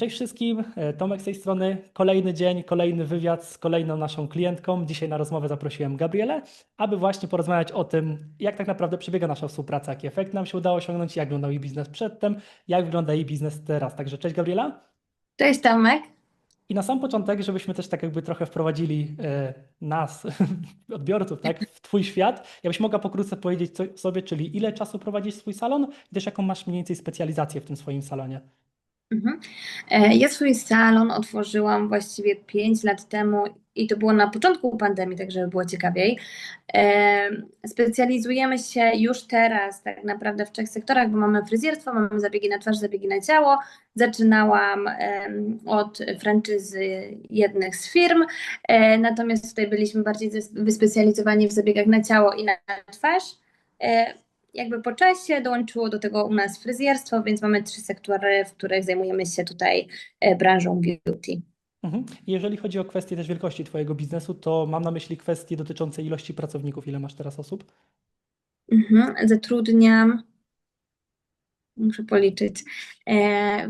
Cześć wszystkim, e, Tomek z tej strony. Kolejny dzień, kolejny wywiad z kolejną naszą klientką. Dzisiaj na rozmowę zaprosiłem Gabrielę, aby właśnie porozmawiać o tym, jak tak naprawdę przebiega nasza współpraca, jaki efekt nam się udało osiągnąć, jak wyglądał jej biznes przedtem, jak wygląda jej biznes teraz. Także cześć Gabriela. Cześć Tomek. I na sam początek, żebyśmy też tak jakby trochę wprowadzili e, nas, odbiorców, tak, w Twój świat, jakbyś mogła pokrótce powiedzieć sobie, czyli ile czasu prowadzisz swój salon i też jaką masz mniej więcej specjalizację w tym swoim salonie. Mhm. E, ja swój salon otworzyłam właściwie 5 lat temu i to było na początku pandemii, tak żeby było ciekawiej. E, specjalizujemy się już teraz tak naprawdę w trzech sektorach, bo mamy fryzjerstwo, mamy zabiegi na twarz, zabiegi na ciało. Zaczynałam od franczyzy jednych z firm, e, natomiast tutaj byliśmy bardziej wyspecjalizowani w zabiegach na ciało i na twarz jakby po czasie dołączyło do tego u nas fryzjerstwo, więc mamy trzy sektory, w których zajmujemy się tutaj e, branżą beauty. Mhm. Jeżeli chodzi o kwestię też wielkości Twojego biznesu, to mam na myśli kwestie dotyczące ilości pracowników. Ile masz teraz osób? Mhm. Zatrudniam, muszę policzyć. E,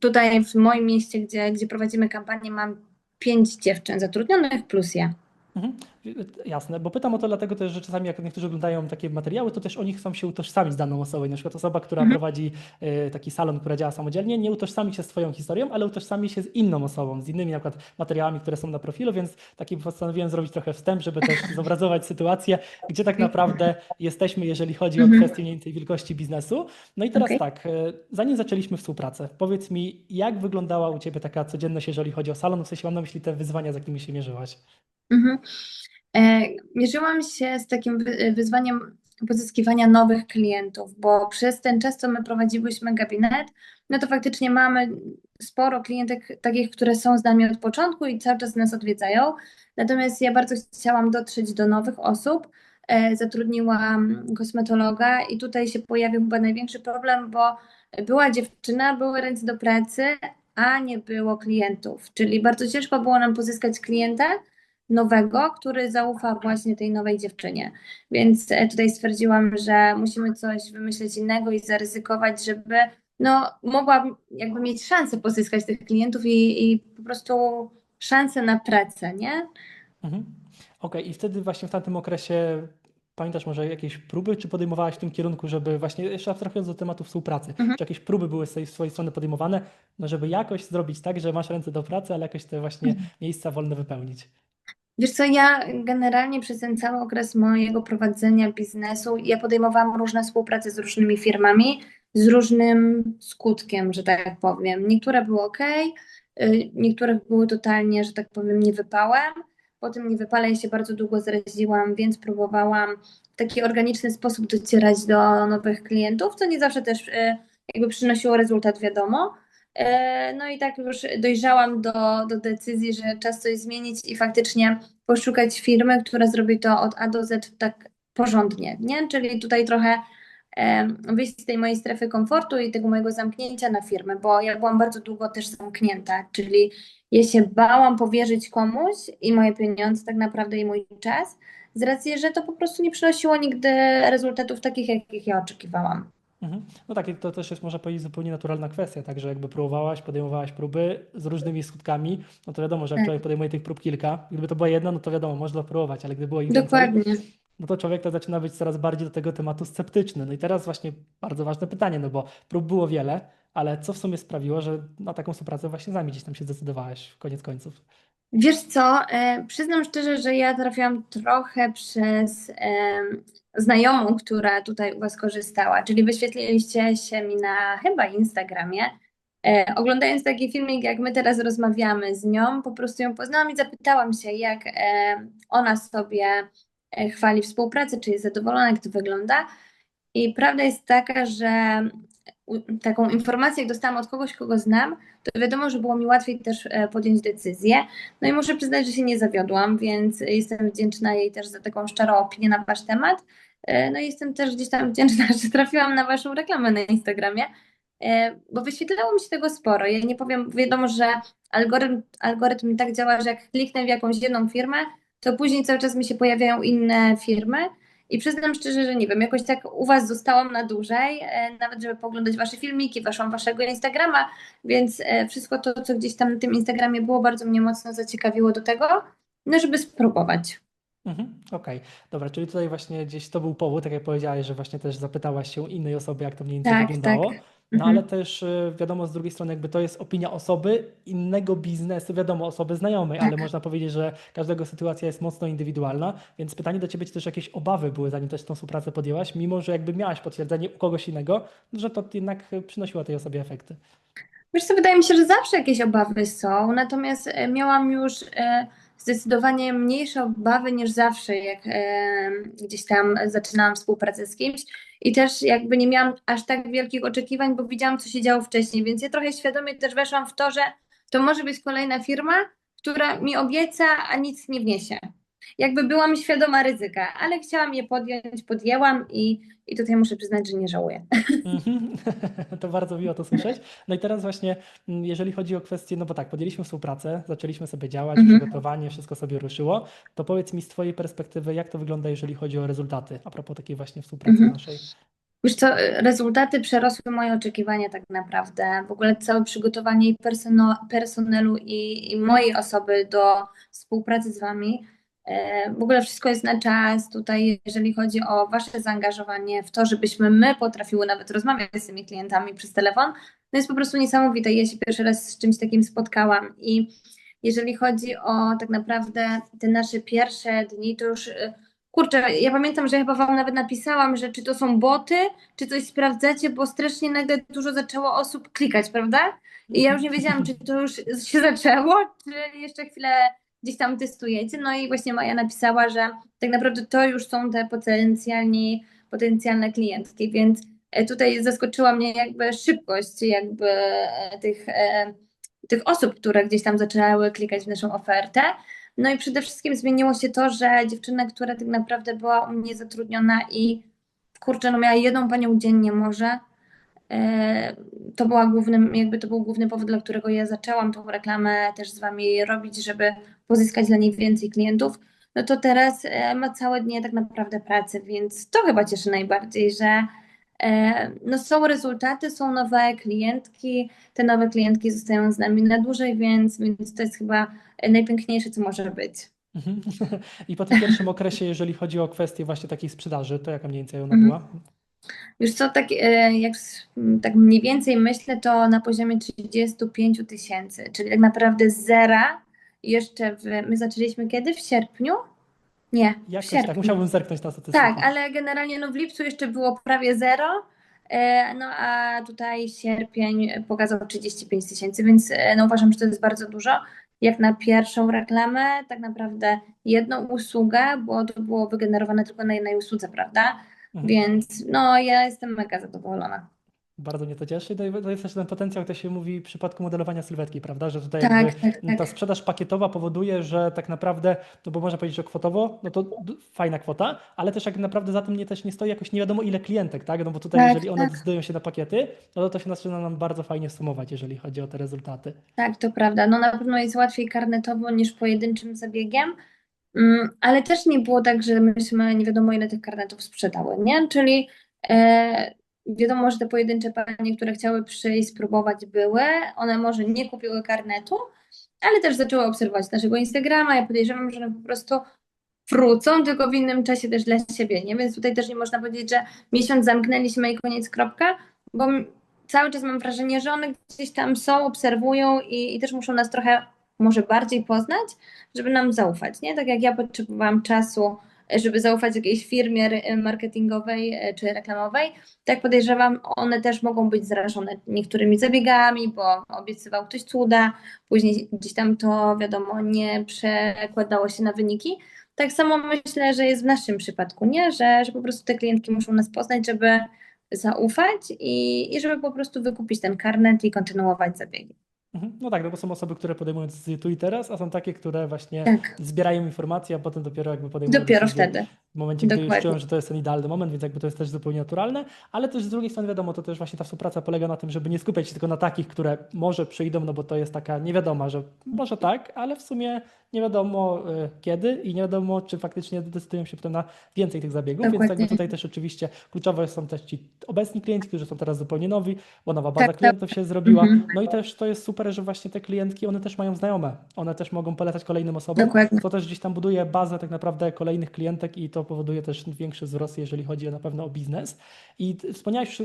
tutaj w moim mieście, gdzie, gdzie prowadzimy kampanię, mam pięć dziewczyn zatrudnionych plus ja. Mhm. Jasne, bo pytam o to dlatego też, że czasami jak niektórzy oglądają takie materiały, to też oni chcą się utożsamić z daną osobą. Na przykład osoba, która mhm. prowadzi y, taki salon, która działa samodzielnie, nie utożsami się z Twoją historią, ale utożsami się z inną osobą, z innymi na przykład materiałami, które są na profilu, więc taki postanowiłem zrobić trochę wstęp, żeby też zobrazować sytuację, gdzie tak naprawdę jesteśmy, jeżeli chodzi o mhm. kwestię mniej więcej wielkości biznesu. No i teraz okay. tak, y, zanim zaczęliśmy współpracę, powiedz mi, jak wyglądała u Ciebie taka codzienność, jeżeli chodzi o salon, w sensie mam na myśli te wyzwania, z jakimi się mierzyłaś? Mhm. E, mierzyłam się z takim wyzwaniem pozyskiwania nowych klientów, bo przez ten czas, co my prowadziłyśmy gabinet, no to faktycznie mamy sporo klientek takich, które są z nami od początku i cały czas nas odwiedzają. Natomiast ja bardzo chciałam dotrzeć do nowych osób. E, zatrudniłam kosmetologa i tutaj się pojawił chyba największy problem, bo była dziewczyna, były ręce do pracy, a nie było klientów. Czyli bardzo ciężko było nam pozyskać klienta, nowego, który zaufa właśnie tej nowej dziewczynie. Więc e, tutaj stwierdziłam, że musimy coś wymyśleć innego i zaryzykować, żeby no, mogłam jakby mieć szansę pozyskać tych klientów i, i po prostu szansę na pracę, nie? Mhm. Okej, okay. i wtedy właśnie w tamtym okresie Pamiętasz może jakieś próby, czy podejmowałaś w tym kierunku, żeby właśnie, jeszcze abstrahując do tematu współpracy, mhm. czy jakieś próby były z tej swojej strony podejmowane, no żeby jakoś zrobić tak, że masz ręce do pracy, ale jakoś te właśnie mhm. miejsca wolne wypełnić? Wiesz co, ja generalnie przez ten cały okres mojego prowadzenia biznesu, ja podejmowałam różne współprace z różnymi firmami, z różnym skutkiem, że tak powiem. Niektóre były ok, niektóre były totalnie, że tak powiem, nie wypałem. Po tym nie wypale ja się bardzo długo zraziłam, więc próbowałam w taki organiczny sposób docierać do nowych klientów, co nie zawsze też y, jakby przynosiło rezultat, wiadomo. E, no i tak już dojrzałam do, do decyzji, że czas coś zmienić i faktycznie poszukać firmy, która zrobi to od A do Z tak porządnie, nie? Czyli tutaj trochę wyjść z tej mojej strefy komfortu i tego mojego zamknięcia na firmę, bo ja byłam bardzo długo też zamknięta, czyli ja się bałam powierzyć komuś i moje pieniądze tak naprawdę i mój czas, z racji, że to po prostu nie przynosiło nigdy rezultatów takich, jakich ja oczekiwałam. Mhm. No tak, to też jest, można powiedzieć, zupełnie naturalna kwestia, także jakby próbowałaś, podejmowałaś próby z różnymi skutkami, no to wiadomo, że jak tak. człowiek podejmuje tych prób kilka, gdyby to była jedna, no to wiadomo, można próbować, ale gdyby było ich Dokładnie. więcej, no to człowiek to zaczyna być coraz bardziej do tego tematu sceptyczny. No i teraz właśnie bardzo ważne pytanie, no bo prób było wiele, ale co w sumie sprawiło, że na taką współpracę właśnie z nami gdzieś tam się zdecydowałaś w koniec końców? Wiesz co, e, przyznam szczerze, że ja trafiłam trochę przez e, znajomą, która tutaj u Was korzystała, czyli wyświetliliście się mi na chyba Instagramie. E, oglądając taki filmik, jak my teraz rozmawiamy z nią, po prostu ją poznałam i zapytałam się, jak ona sobie e, chwali współpracę, czy jest zadowolona, jak to wygląda. I prawda jest taka, że taką informację, jak dostałam od kogoś, kogo znam, to wiadomo, że było mi łatwiej też e, podjąć decyzję. No i muszę przyznać, że się nie zawiodłam, więc jestem wdzięczna jej też za taką szczerą opinię na Wasz temat. E, no i jestem też gdzieś tam wdzięczna, że trafiłam na Waszą reklamę na Instagramie, e, bo wyświetlało mi się tego sporo. Ja nie powiem, wiadomo, że algorytm, algorytm tak działa, że jak kliknę w jakąś jedną firmę, to później cały czas mi się pojawiają inne firmy I przyznam szczerze, że nie wiem, jakoś tak u Was zostałam na dłużej, e, nawet żeby poglądać Wasze filmiki, Waszą Waszego Instagrama, więc e, wszystko to, co gdzieś tam na tym Instagramie było, bardzo mnie mocno zaciekawiło do tego, no żeby spróbować. Mhm, Okej, dobra, czyli tutaj właśnie gdzieś to był powód, tak jak powiedziałeś, że właśnie też zapytałaś się innej osoby, jak to mniej więcej Tak, wyglądało. tak. No Mhm. ale też y, wiadomo, z drugiej strony jakby to jest opinia osoby innego biznesu, wiadomo, osoby znajomej, ale Tak. można powiedzieć, że każdego sytuacja jest mocno indywidualna, więc pytanie do Ciebie, czy też jakieś obawy były, zanim też tą współpracę podjęłaś, mimo że jakby miałaś potwierdzenie u kogoś innego, że to jednak y, przynosiło tej osobie efekty. Wiesz co, wydaje mi się, że zawsze jakieś obawy są, natomiast e, miałam już zdecydowanie mniejsze obawy niż zawsze, jak e, gdzieś tam zaczynałam współpracę z kimś i też jakby nie miałam aż tak wielkich oczekiwań, bo widziałam, co się działo wcześniej, więc ja trochę świadomie też weszłam w to, że to może być kolejna firma, która mi obieca, a nic nie wniesie. Jakby byłam świadoma ryzyka, ale chciałam je podjąć, podjęłam i, i tutaj muszę przyznać, że nie żałuję. Mhm. To bardzo miło to słyszeć. No i teraz właśnie, mm, jeżeli chodzi o kwestię, no bo tak, podjęliśmy współpracę, zaczęliśmy sobie działać, Mhm. przygotowanie, wszystko sobie ruszyło, to powiedz mi z Twojej perspektywy, jak to wygląda, jeżeli chodzi o rezultaty, a propos takiej właśnie współpracy Mhm. naszej. Wiesz co, rezultaty przerosły moje oczekiwania tak naprawdę. W ogóle całe przygotowanie i personelu i, i mojej osoby do współpracy z Wami. E, W ogóle wszystko jest na czas. Tutaj, jeżeli chodzi o Wasze zaangażowanie w to, żebyśmy my potrafiły nawet rozmawiać z tymi klientami przez telefon, to jest po prostu niesamowite. Ja się pierwszy raz z czymś takim spotkałam i jeżeli chodzi o tak naprawdę te nasze pierwsze dni, to już e, kurczę, ja pamiętam, że chyba Wam nawet napisałam, że czy to są boty, czy coś sprawdzacie, bo strasznie nagle dużo zaczęło osób klikać, prawda? I ja już nie wiedziałam, czy to już się zaczęło, czy jeszcze chwilę gdzieś tam testujecie. No i właśnie Maja napisała, że tak naprawdę to już są te potencjalni, potencjalne klientki, więc e, tutaj zaskoczyła mnie jakby szybkość jakby e, tych, e, tych osób, które gdzieś tam zaczęły klikać w naszą ofertę. No i przede wszystkim zmieniło się to, że dziewczyna, która tak naprawdę była u mnie zatrudniona i kurczę, no miała jedną panią dziennie może, to była głównym, jakby to był główny powód, dla którego ja zaczęłam tą reklamę też z wami robić, żeby pozyskać dla niej więcej klientów. No to teraz e, ma całe dnie tak naprawdę pracy, więc to chyba cieszy najbardziej, że e, no są rezultaty, są nowe klientki, te nowe klientki zostają z nami na dłużej, więc, więc to jest chyba najpiękniejsze, co może być. Mhm. I po tym pierwszym okresie, jeżeli chodzi o kwestię właśnie takiej sprzedaży, to jaka mniej więcej ona Mhm. była? Wiesz co, tak, e, jak tak mniej więcej myślę, to na poziomie 35 tysięcy, czyli tak naprawdę z zera jeszcze w, my zaczęliśmy kiedy? W sierpniu? Nie, w Jakoś tak, sierpniu. musiałbym zerknąć na statystyki. Tak, ale generalnie no w lipcu jeszcze było prawie zero, e, no a tutaj sierpień pokazał 35 tysięcy, więc e, no uważam, że to jest bardzo dużo. Jak na pierwszą reklamę, tak naprawdę jedną usługę, bo to było wygenerowane tylko na jednej usłudze, prawda? Mhm. Więc no ja jestem mega zadowolona. Bardzo mnie to cieszy. No i to jest też ten potencjał, to się mówi w przypadku modelowania sylwetki, prawda? Że tutaj Tak, jakby tak, ta tak. sprzedaż pakietowa powoduje, że tak naprawdę, no bo można powiedzieć, że kwotowo, no to d- fajna kwota, ale też jak naprawdę za tym nie, też nie stoi jakoś nie wiadomo ile klientek, tak? No bo tutaj Tak, jeżeli one tak. decydują się na pakiety, no to to się zaczyna nam bardzo fajnie sumować, jeżeli chodzi o te rezultaty. Tak, to prawda. No na pewno jest łatwiej karnetowo niż pojedynczym zabiegiem, Mm, ale też nie było tak, że myśmy nie wiadomo ile tych karnetów sprzedały, nie? Czyli e, wiadomo, że te pojedyncze panie, które chciały przyjść, spróbować były, one może nie kupiły karnetu, ale też zaczęły obserwować naszego Instagrama. Ja podejrzewam, że one po prostu wrócą, tylko w innym czasie też dla siebie, nie? Więc tutaj też nie można powiedzieć, że miesiąc zamknęliśmy i koniec, kropka, bo cały czas mam wrażenie, że one gdzieś tam są, obserwują i, i też muszą nas trochę może bardziej poznać, żeby nam zaufać, nie? Tak jak ja potrzebowałam czasu, żeby zaufać jakiejś firmie marketingowej e, czy reklamowej, tak podejrzewam, one też mogą być zrażone niektórymi zabiegami, bo obiecywał ktoś cuda, później gdzieś tam to, wiadomo, nie przekładało się na wyniki. Tak samo myślę, że jest w naszym przypadku, nie? Że, że po prostu te klientki muszą nas poznać, żeby zaufać i, i żeby po prostu wykupić ten karnet i kontynuować zabiegi. Mhm. No tak, no bo są osoby, które podejmują decyzje tu i teraz, a są takie, które właśnie Tak, zbierają informacje, a potem dopiero jakby podejmują dopiero wtedy. w momencie, gdy już Dokładnie. czułem, że to jest ten idealny moment, więc jakby to jest też zupełnie naturalne, ale też z drugiej strony wiadomo, to też właśnie ta współpraca polega na tym, żeby nie skupiać się tylko na takich, które może przyjdą, no bo to jest taka niewiadoma, że może tak, ale w sumie nie wiadomo y, kiedy i nie wiadomo, czy faktycznie decydują się potem na więcej tych zabiegów, więc jakby Dokładnie. tutaj też oczywiście kluczowe są też ci obecni klienci, którzy są teraz zupełnie nowi, bo nowa baza Tak, tak. klientów się zrobiła, Mhm. no i też to jest super, że właśnie te klientki, one też mają znajome, one też mogą polecać kolejnym osobom, Dokładnie. to też gdzieś tam buduje bazę tak naprawdę kolejnych klientek i to powoduje też większy wzrost, jeżeli chodzi na pewno o biznes. I wspomniałeś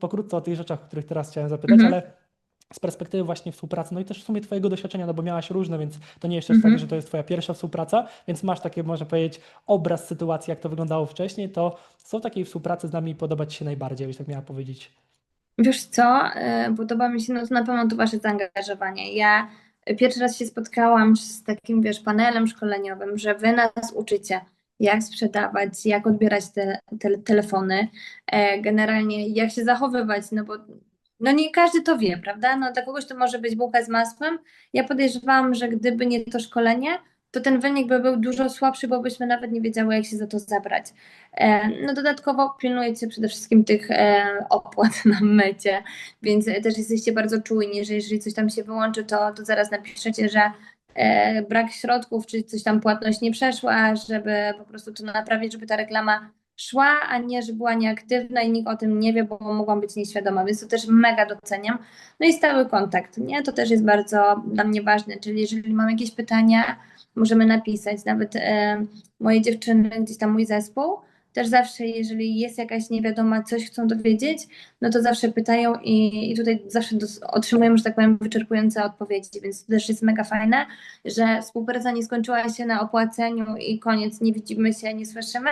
pokrótce o tych rzeczach, o których teraz chciałem zapytać, Mhm. ale z perspektywy właśnie współpracy, no i też w sumie Twojego doświadczenia, no bo miałaś różne, więc to nie jest też Mhm. tak, że to jest Twoja pierwsza współpraca, więc masz takie, można powiedzieć, obraz sytuacji, jak to wyglądało wcześniej, to co w takiej współpracy z nami podoba Ci się najbardziej, byś tak miała powiedzieć? Wiesz co, e, podoba mi się no to na pewno to wasze zaangażowanie. Ja pierwszy raz się spotkałam z takim, wiesz, panelem szkoleniowym, że wy nas uczycie, jak sprzedawać, jak odbierać te, te telefony, e, generalnie jak się zachowywać, no bo no nie każdy to wie, prawda? No dla kogoś to może być bułka z masłem. Ja podejrzewam, że gdyby nie to szkolenie, to ten wynik by był dużo słabszy, bo byśmy nawet nie wiedziały, jak się za to zabrać. E, No dodatkowo pilnujecie przede wszystkim tych e, opłat na mycie, więc też jesteście bardzo czujni, że jeżeli coś tam się wyłączy, to, to zaraz napiszecie, że e, brak środków, czy coś tam płatność nie przeszła, żeby po prostu to naprawić, żeby ta reklama szła, a nie, że była nieaktywna i nikt o tym nie wie, bo mogłam być nieświadoma, więc to też mega doceniam. No i stały kontakt, nie? To też jest bardzo dla mnie ważne, czyli jeżeli mam jakieś pytania, możemy napisać, nawet e, moje dziewczyny, gdzieś tam mój zespół, też zawsze, jeżeli jest jakaś niewiadoma, coś chcą dowiedzieć, no to zawsze pytają i, i tutaj zawsze dos- otrzymują, że tak powiem, wyczerpujące odpowiedzi, więc to też jest mega fajne, że współpraca nie skończyła się na opłaceniu i koniec, nie widzimy się, nie słyszymy,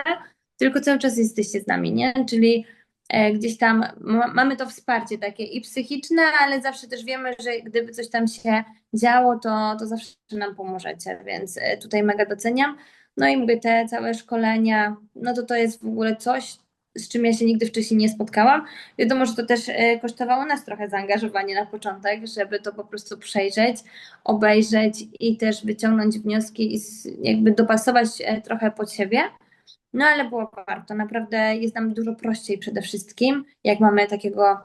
tylko cały czas jesteście z nami, nie? Czyli e, gdzieś tam ma, mamy to wsparcie takie i psychiczne, ale zawsze też wiemy, że gdyby coś tam się działo, to, to zawsze nam pomożecie, więc e, tutaj mega doceniam. No i mówię, te całe szkolenia, no to to jest w ogóle coś, z czym ja się nigdy wcześniej nie spotkałam. Wiadomo, że to też e, kosztowało nas trochę zaangażowanie na początek, żeby to po prostu przejrzeć, obejrzeć i też wyciągnąć wnioski i jakby dopasować trochę pod siebie. No ale było warto. Naprawdę jest nam dużo prościej przede wszystkim, jak mamy takiego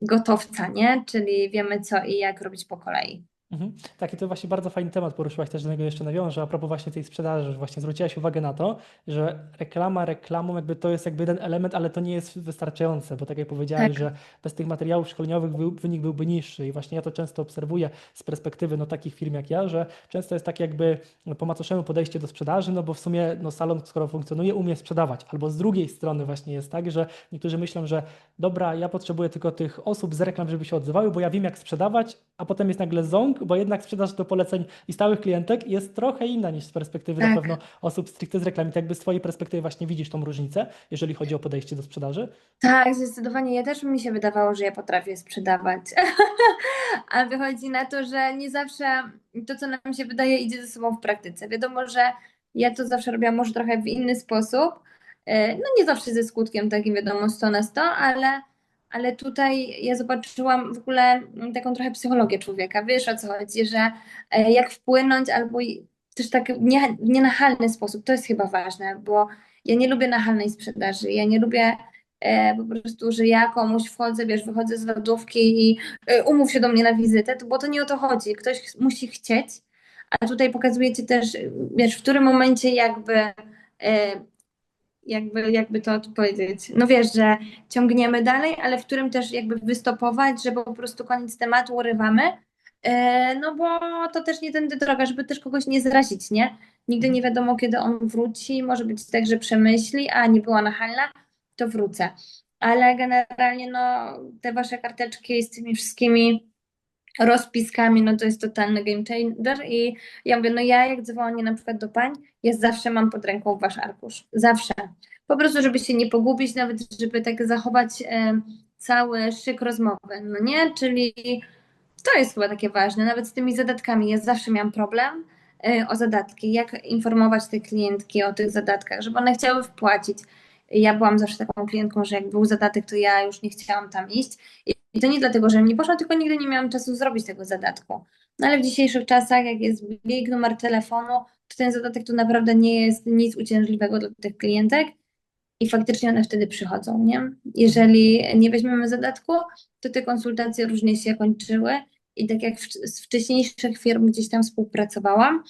gotowca, nie? Czyli wiemy co i jak robić po kolei. Mhm. Tak, i to właśnie bardzo fajny temat poruszyłaś, też do niego jeszcze nawiążę, a propos właśnie tej sprzedaży, że właśnie zwróciłaś uwagę na to, że reklama reklamą jakby to jest jakby jeden element, ale to nie jest wystarczające, bo tak jak powiedziałeś, Tak. że bez tych materiałów szkoleniowych wy- wynik byłby niższy i właśnie ja to często obserwuję z perspektywy no, takich firm jak ja, że często jest tak jakby no, po macoszemu podejście do sprzedaży, no bo w sumie no, salon, skoro funkcjonuje, umie sprzedawać, albo z drugiej strony właśnie jest tak, że niektórzy myślą, że dobra, ja potrzebuję tylko tych osób z reklam, żeby się odzywały, bo ja wiem jak sprzedawać, a potem jest nagle bo jednak sprzedaż do poleceń i stałych klientek jest trochę inna niż z perspektywy na Tak. pewno osób stricte z reklam. I tak jakby z Twojej perspektywy właśnie widzisz tą różnicę, jeżeli chodzi o podejście do sprzedaży? Tak, zdecydowanie. Ja też mi się wydawało, że ja potrafię sprzedawać. A wychodzi na to, że nie zawsze to, co nam się wydaje, idzie ze sobą w praktyce. Wiadomo, że ja to zawsze robiłam może trochę w inny sposób. E, No nie zawsze ze skutkiem takim, wiadomo, 100 na 100, ale, ale tutaj ja zobaczyłam w ogóle mm, taką trochę psychologię człowieka. Wiesz o co chodzi, że e, jak wpłynąć albo też tak nie, w nienachalny sposób. To jest chyba ważne, bo ja nie lubię nachalnej sprzedaży. Ja nie lubię e, po prostu, że ja komuś wchodzę, wiesz, wychodzę z lodówki i e, umów się do mnie na wizytę, to, bo to nie o to chodzi. Ktoś musi chcieć, a tutaj pokazujecie też, wiesz, w którym momencie jakby, e, jakby, jakby to powiedzieć, no wiesz, że ciągniemy dalej, ale w którym też jakby wystopować, że po prostu koniec tematu urywamy, e, no bo to też nie tędy droga, żeby też kogoś nie zrazić, nie? Nigdy nie wiadomo, kiedy on wróci, może być tak, że przemyśli, a nie była nachalna, to wrócę. Ale generalnie no, te wasze karteczki z tymi wszystkimi rozpiskami, no to jest totalny game changer i ja mówię, no ja jak dzwonię na przykład do pań, ja zawsze mam pod ręką wasz arkusz, zawsze. Po prostu, żeby się nie pogubić, nawet żeby tak zachować e, cały szyk rozmowy, no nie? Czyli to jest chyba takie ważne, nawet z tymi zadatkami. Ja zawsze miałam problem e, o zadatki, jak informować te klientki o tych zadatkach, żeby one chciały wpłacić. Ja byłam zawsze taką klientką, że jak był zadatek, to ja już nie chciałam tam iść. I to nie dlatego, że nie poszłam, tylko nigdy nie miałam czasu zrobić tego zadatku. No ale w dzisiejszych czasach, jak jest blik, numer telefonu, to ten zadatek to naprawdę nie jest nic uciążliwego dla tych klientek i faktycznie one wtedy przychodzą, nie? Jeżeli nie weźmiemy zadatku, to te konsultacje różnie się kończyły i tak jak w, z wcześniejszych firm gdzieś tam współpracowałam,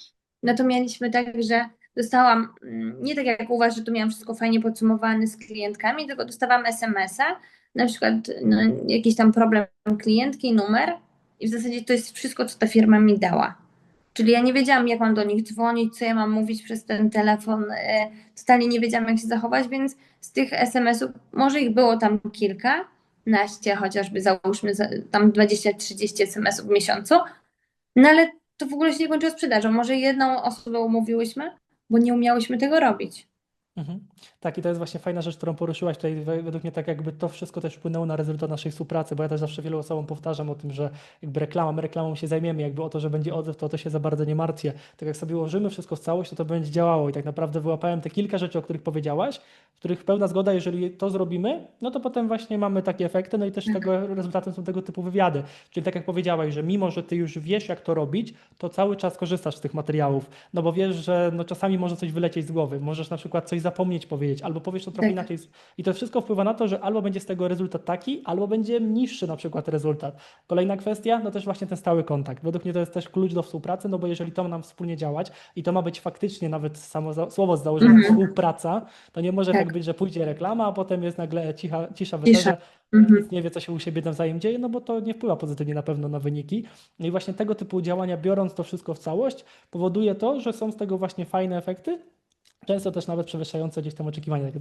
no to mieliśmy tak, że dostałam, mm, nie tak jak u Was, że to miałam wszystko fajnie podsumowane z klientkami, tylko dostawałam SMS-a, na przykład no, jakiś tam problem klientki, numer i w zasadzie to jest wszystko, co ta firma mi dała. Czyli ja nie wiedziałam, jak mam do nich dzwonić, co ja mam mówić przez ten telefon, e, totalnie nie wiedziałam, jak się zachować, więc z tych SMS-ów, może ich było tam kilka, naście, chociażby załóżmy tam 20-30 SMS-ów w miesiącu, no ale to w ogóle się nie kończyło sprzedażą. Może jedną osobę umówiłyśmy, bo nie umiałyśmy tego robić. Mhm. Tak, i to jest właśnie fajna rzecz, którą poruszyłaś tutaj. Według mnie tak jakby to wszystko też wpłynęło na rezultat naszej współpracy, bo ja też zawsze wielu osobom powtarzam o tym, że jakby reklama, my reklamą się zajmiemy, jakby o to, że będzie odzew, to o to się za bardzo nie martwię. Tak jak sobie ułożymy wszystko w całość, to to będzie działało i tak naprawdę wyłapałem te kilka rzeczy, o których powiedziałaś, w których pełna zgoda, jeżeli to zrobimy, no to potem właśnie mamy takie efekty, no i też tego rezultatem są tego typu wywiady. Czyli tak jak powiedziałaś, że mimo, że ty już wiesz, jak to robić, to cały czas korzystasz z tych materiałów, no bo wiesz, że no czasami może coś wylecieć z głowy, możesz na przykład coś zapomnieć powiedzieć, albo powiesz to trochę Tak. inaczej. I to wszystko wpływa na to, że albo będzie z tego rezultat taki, albo będzie niższy na przykład rezultat. Kolejna kwestia, no też właśnie ten stały kontakt. Według mnie to jest też klucz do współpracy, no bo jeżeli to ma nam wspólnie działać i to ma być faktycznie nawet samo za, słowo z założenia Mhm. współpraca, to nie może tak. Tak. być, że pójdzie reklama, a potem jest nagle cicha, cisza Cisza. Mhm. nic nie wie, co się u siebie nawzajem dzieje, no bo to nie wpływa pozytywnie na pewno na wyniki. No i właśnie tego typu działania, biorąc to wszystko w całość, powoduje to, że są z tego właśnie fajne efekty, często też nawet przewyższające gdzieś tam oczekiwania, jak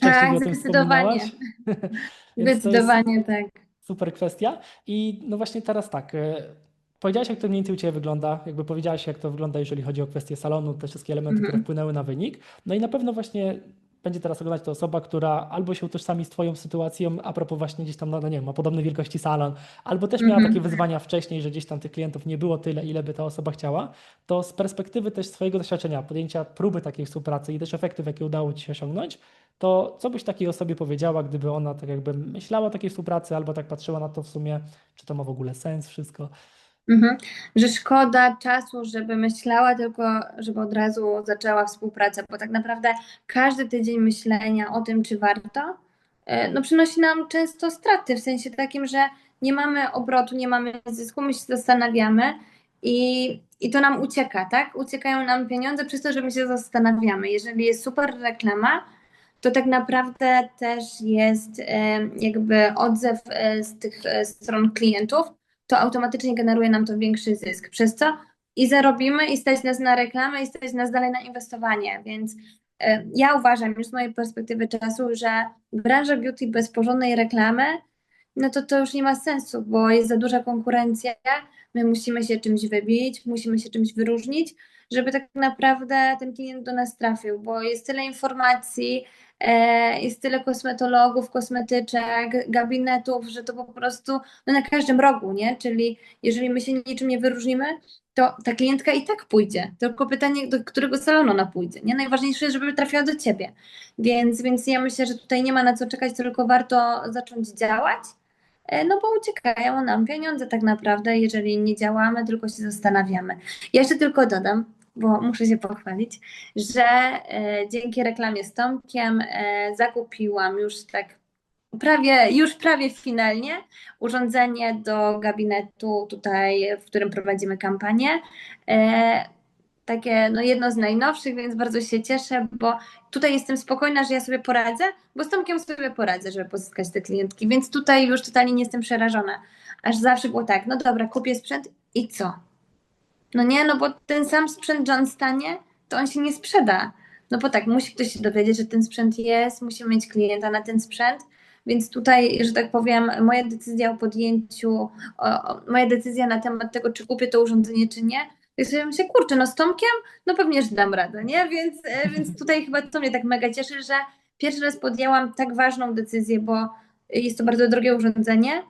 Tak, o tym zdecydowanie. Zdecydowanie tak. super kwestia. I no właśnie teraz tak, e, powiedziałaś, jak to mniej więcej u Ciebie wygląda, jakby powiedziałaś, jak to wygląda, jeżeli chodzi o kwestię salonu, te wszystkie elementy, które Mhm. wpłynęły na wynik. No i na pewno właśnie będzie teraz oglądać to osoba, która albo się utożsami z Twoją sytuacją, a propos właśnie gdzieś tam, no, no nie wiem, ma podobnej wielkości salon, albo też miała Mhm. takie wyzwania wcześniej, że gdzieś tam tych klientów nie było tyle, ile by ta osoba chciała, to z perspektywy też swojego doświadczenia, podjęcia próby takiej współpracy i też efektów, jakie udało Ci się osiągnąć, to co byś takiej osobie powiedziała, gdyby ona tak jakby myślała o takiej współpracy, albo tak patrzyła na to w sumie, czy to ma w ogóle sens wszystko? Mhm. Że szkoda czasu, żeby myślała, tylko żeby od razu zaczęła współpracę, bo tak naprawdę każdy tydzień myślenia o tym, czy warto, e, no przynosi nam często straty, w sensie takim, że nie mamy obrotu, nie mamy zysku, my się zastanawiamy i, i to nam ucieka, tak? Uciekają nam pieniądze przez to, że my się zastanawiamy. Jeżeli jest super reklama, to tak naprawdę też jest e, jakby odzew e, z tych stron klientów, to automatycznie generuje nam to większy zysk. Przez co i zarobimy, i stać nas na reklamę, i stać nas dalej na inwestowanie. Więc e, ja uważam już z mojej perspektywy czasu, że branża beauty bez porządnej reklamy, no to to już nie ma sensu, bo jest za duża konkurencja. My musimy się czymś wybić, musimy się czymś wyróżnić, żeby tak naprawdę ten klient do nas trafił, bo jest tyle informacji, jest tyle kosmetologów, kosmetyczek, gabinetów, że to po prostu no na każdym rogu, nie? Czyli jeżeli my się niczym nie wyróżnimy, to ta klientka i tak pójdzie. Tylko pytanie, do którego salonu ona pójdzie, nie? Najważniejsze jest, żeby trafiła do ciebie. Więc, więc ja myślę, że tutaj nie ma na co czekać, tylko warto zacząć działać. E, No bo uciekają nam pieniądze tak naprawdę, jeżeli nie działamy, tylko się zastanawiamy. Ja jeszcze tylko dodam, bo muszę się pochwalić, że e, dzięki reklamie z Tomkiem e, zakupiłam już tak prawie, już prawie finalnie urządzenie do gabinetu tutaj, w którym prowadzimy kampanię. E, takie no jedno z najnowszych, więc bardzo się cieszę, bo tutaj jestem spokojna, że ja sobie poradzę, bo z Tomkiem sobie poradzę, żeby pozyskać te klientki, więc tutaj już totalnie nie jestem przerażona. Aż zawsze było tak, no dobra, kupię sprzęt i co? No nie, no bo ten sam sprzęt John stanie, to on się nie sprzeda. No bo tak, musi ktoś się dowiedzieć, że ten sprzęt jest, musimy mieć klienta na ten sprzęt, więc tutaj, że tak powiem, moja decyzja o podjęciu, o, moja decyzja na temat tego, czy kupię to urządzenie, czy nie, to sobie myślę, kurczę, no z Tomkiem, no pewnie, że dam radę, nie? Więc, e, więc tutaj chyba to mnie tak mega cieszy, że pierwszy raz podjęłam tak ważną decyzję, bo jest to bardzo drogie urządzenie,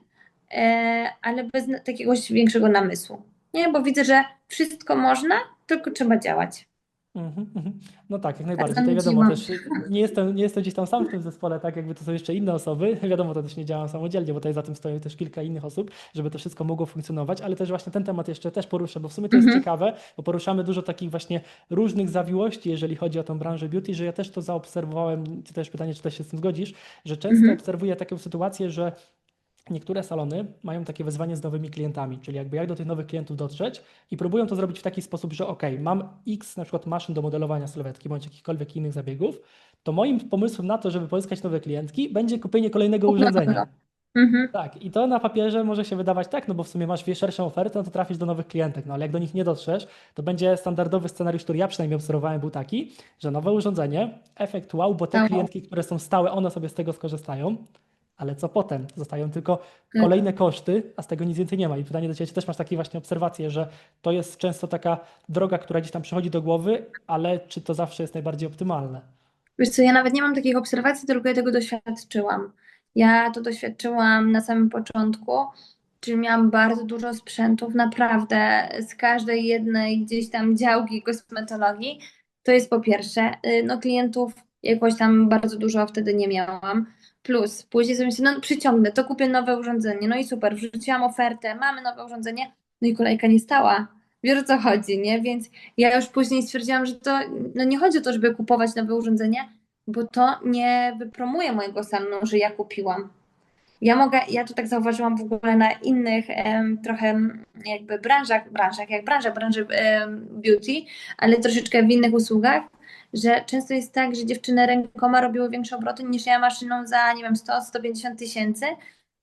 e, ale bez na- takiego większego namysłu, nie? Bo widzę, że wszystko można, tylko trzeba działać. Mhm, mhm. No tak, jak najbardziej. Tutaj wiadomo też, nie jestem, nie jestem gdzieś tam sam w tym zespole, tak jakby to są jeszcze inne osoby. Wiadomo, to też nie działam samodzielnie, bo tutaj za tym stoi też kilka innych osób, żeby to wszystko mogło funkcjonować, ale też właśnie ten temat jeszcze też poruszę, bo w sumie to jest Mhm. ciekawe, bo poruszamy dużo takich właśnie różnych zawiłości, jeżeli chodzi o tą branżę beauty, że ja też to zaobserwowałem, czy też pytanie, czy też się z tym zgodzisz, że często obserwuję taką sytuację, że Niektóre salony mają takie wyzwanie z nowymi klientami, czyli jakby jak do tych nowych klientów dotrzeć i próbują to zrobić w taki sposób, że ok, mam x na przykład maszyn do modelowania sylwetki bądź jakichkolwiek innych zabiegów, to moim pomysłem na to, żeby pozyskać nowe klientki, będzie kupienie kolejnego urządzenia. Mhm. Tak, i to na papierze może się wydawać tak, no bo w sumie masz szerszą ofertę, no to trafisz do nowych klientek, no ale jak do nich nie dotrzesz, to będzie standardowy scenariusz, który ja przynajmniej obserwowałem, był taki, że nowe urządzenie, efekt wow, bo te Wow. klientki, które są stałe, one sobie z tego skorzystają, ale co potem? Zostają tylko Tak. kolejne koszty, a z tego nic więcej nie ma. I pytanie do Ciebie, czy też masz takie właśnie obserwacje, że to jest często taka droga, która gdzieś tam przychodzi do głowy, ale czy to zawsze jest najbardziej optymalne? Wiesz co, ja nawet nie mam takich obserwacji, tylko ja tego doświadczyłam. Ja to doświadczyłam na samym początku, czyli miałam bardzo dużo sprzętów, naprawdę z każdej jednej gdzieś tam działki kosmetologii. To jest po pierwsze, y, no klientów jakoś tam bardzo dużo wtedy nie miałam. Plus, później sobie myślę, no przyciągnę, to kupię nowe urządzenie. No i super, wrzuciłam ofertę, mamy nowe urządzenie, no i kolejka nie stała. Wiesz o co chodzi, nie? Więc ja już później stwierdziłam, że to no nie chodzi o to, żeby kupować nowe urządzenie, bo to nie wypromuje mojego salonu, że ja kupiłam. Ja mogę, ja to tak zauważyłam w ogóle na innych em, trochę jakby branżach, branżach, jak branża, branży em, beauty, ale troszeczkę w innych usługach, że często jest tak, że dziewczyny rękoma robiły większe obroty niż ja maszyną za, nie wiem, 100-150 tysięcy,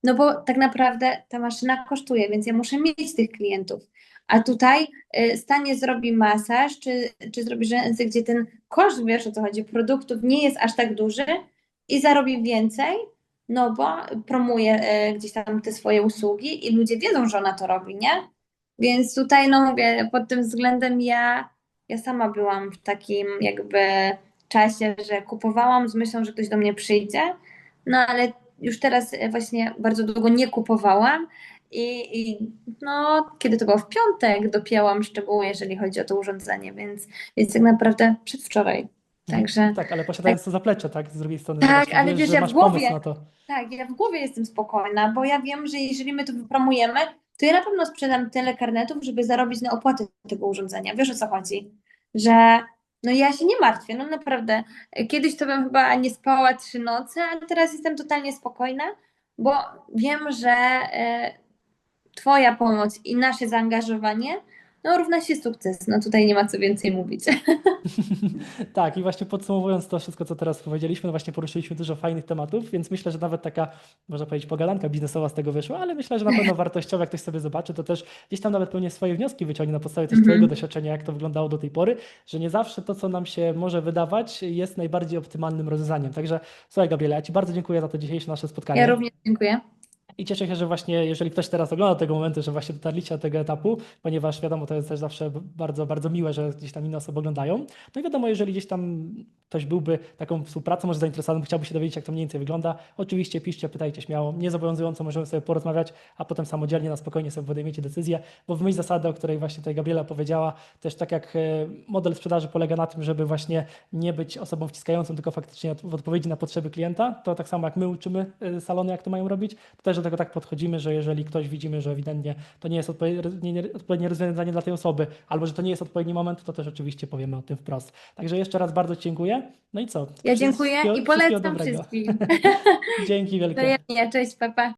no bo tak naprawdę ta maszyna kosztuje, więc ja muszę mieć tych klientów. A tutaj y, stanie zrobi masaż, czy, czy zrobi rzęsy, gdzie ten koszt, wiesz o co chodzi, produktów nie jest aż tak duży i zarobi więcej, no bo promuje y, gdzieś tam te swoje usługi i ludzie wiedzą, że ona to robi, nie? Więc tutaj, no mówię, pod tym względem ja, ja sama byłam w takim jakby czasie, że kupowałam z myślą, że ktoś do mnie przyjdzie, no ale już teraz właśnie bardzo długo nie kupowałam i, i no, kiedy to było w piątek, dopięłam szczegóły, jeżeli chodzi o to urządzenie, więc, więc tak naprawdę przedwczoraj. Także Tak, ale posiadając to zaplecze, tak, z drugiej strony, Tak, ale wiesz, wiesz, że ja w głowie- pomysł na to. tak, ja w głowie jestem spokojna, bo ja wiem, że jeżeli my to wypromujemy, to ja na pewno sprzedam tyle karnetów, żeby zarobić na opłaty tego urządzenia. Wiesz o co chodzi? Że no ja się nie martwię, no naprawdę. Kiedyś to bym chyba nie spała trzy noce, ale teraz jestem totalnie spokojna, bo wiem, że e, Twoja pomoc i nasze zaangażowanie no, równa się sukces. No tutaj nie ma co więcej mówić. Tak, i właśnie podsumowując to wszystko, co teraz powiedzieliśmy, no właśnie poruszyliśmy dużo fajnych tematów, więc myślę, że nawet taka, można powiedzieć, pogadanka biznesowa z tego wyszła, ale myślę, że na pewno wartościowe, jak ktoś sobie zobaczy, to też gdzieś tam nawet pewnie swoje wnioski wyciągnie na podstawie też Mhm. Twojego doświadczenia, jak to wyglądało do tej pory, że nie zawsze to, co nam się może wydawać, jest najbardziej optymalnym rozwiązaniem. Także słuchaj, Gabriela, ja Ci bardzo dziękuję za to dzisiejsze nasze spotkanie. Ja również dziękuję. I cieszę się, że właśnie, jeżeli ktoś teraz ogląda tego momentu, że właśnie dotarliście do tego etapu, ponieważ wiadomo, to jest też zawsze bardzo, bardzo miłe, że gdzieś tam inne osoby oglądają. No i wiadomo, jeżeli gdzieś tam ktoś byłby taką współpracą może zainteresowany, chciałby się dowiedzieć, jak to mniej więcej wygląda, oczywiście piszcie, pytajcie śmiało, niezobowiązująco możemy sobie porozmawiać, a potem samodzielnie, na spokojnie sobie podejmiecie decyzję, bo w myśl zasady, o której właśnie tutaj Gabriela powiedziała, też tak jak e, model sprzedaży polega na tym, żeby właśnie nie być osobą wciskającą, tylko faktycznie w odpowiedzi na potrzeby klienta, to tak samo jak my uczymy e, salony, jak to mają robić, to też do tego tak podchodzimy, że jeżeli ktoś widzimy, że ewidentnie to nie jest odpowiednie, nie- odpowiednie rozwiązanie dla tej osoby, albo że to nie jest odpowiedni moment, to też oczywiście powiemy o tym wprost. Także jeszcze raz bardzo dziękuję. No i co? Ja dziękuję i polecam wszystkim. Dzięki wielkie. Wzajemnie. Cześć, papa.